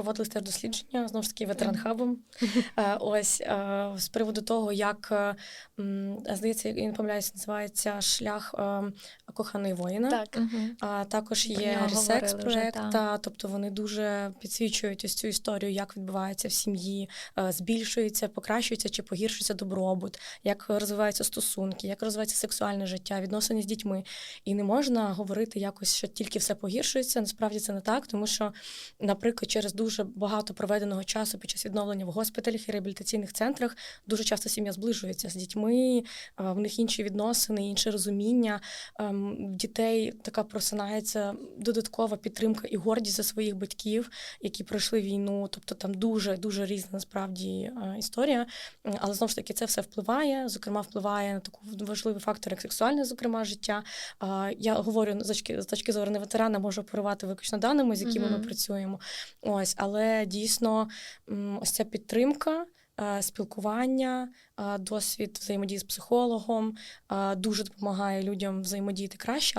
Проводили теж дослідження знову ж таки ветеранхабом. Е, Ось е, з приводу того, як е, здається, я не помиляюсь, називається шлях коханої воїна. Так. А також є нього ресекс говорили вже, проект, та. та, тобто вони дуже підсвічують ось цю історію, як відбувається в сім'ї, збільшується, покращується чи погіршується добробут, як розвиваються стосунки, як розвивається сексуальне життя, відносини з дітьми. І не можна говорити якось, що тільки все погіршується. Насправді це не так, тому що, наприклад, через дуже багато проведеного часу під час відновлення в госпіталях і реабілітаційних центрах дуже часто сім'я зближується з дітьми, в них інші відносини, інше розуміння. Ем, дітей така просинається додаткова підтримка і гордість за своїх батьків, які пройшли війну. Тобто там дуже дуже різна насправді е, історія. Але знову ж таки це все впливає. Зокрема, впливає на таку важливий фактор, як сексуальне, зокрема, життя. Я говорю з точки, зору не ветерана, можу оперувати виключно даними, з якими ми працюємо. Ось, але дійсно ось ця підтримка. е, Спілкування, е, досвід взаємодії з психологом е, дуже допомагає людям взаємодіяти краще.